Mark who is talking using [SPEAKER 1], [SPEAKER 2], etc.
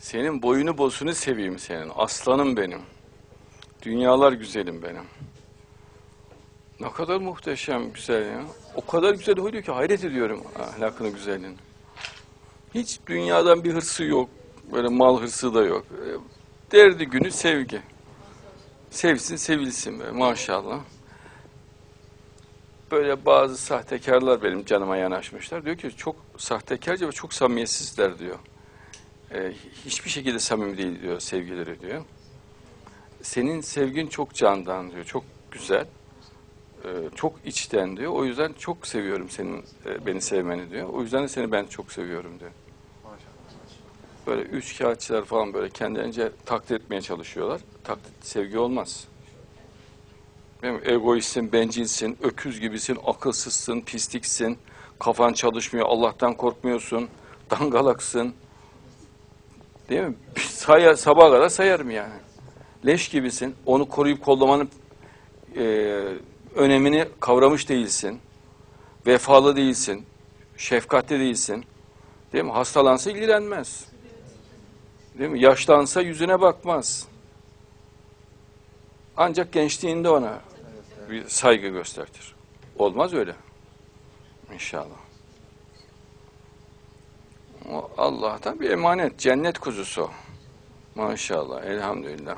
[SPEAKER 1] Senin boyunu bosunu seveyim senin. Aslanım benim. Dünyalar güzelim benim. Ne kadar muhteşem, güzel ya. O kadar güzel huyluyor ki hayret ediyorum ahlakını, güzelliğini. Hiç dünyadan bir hırsı yok. Böyle mal hırsı da yok. Derdi günü sevgi. Sevsin, sevilsin böyle maşallah. Böyle bazı sahtekarlar benim canıma yanaşmışlar. Diyor ki çok sahtekarca ve çok samimiyetsizler diyor. E, hiçbir şekilde samimi değil diyor sevgileri diyor. Senin sevgin çok candan diyor. Çok güzel. e, çok içten diyor. O yüzden çok seviyorum senin e, beni sevmeni diyor. O yüzden de seni ben çok seviyorum diyor. Böyle üç kağıtçılar falan böyle kendilerince takdir etmeye çalışıyorlar. Takdir sevgi olmaz. Değil mi? Egoistsin, bencilsin, öküz gibisin, akılsızsın, pisliksin, kafan çalışmıyor, Allah'tan korkmuyorsun, dangalaksın. Değil mi? Sayar, sabaha kadar sayarım yani. Leş gibisin, onu koruyup kollamanın e, önemini kavramış değilsin. Vefalı değilsin, şefkatli değilsin. Değil mi? Hastalansa ilgilenmez. Değil mi? Yaşlansa yüzüne bakmaz. Ancak gençliğinde ona bir saygı göstertir. Olmaz öyle. İnşallah. Allah'tan bir emanet, cennet kuzusu. Maşallah, elhamdülillah.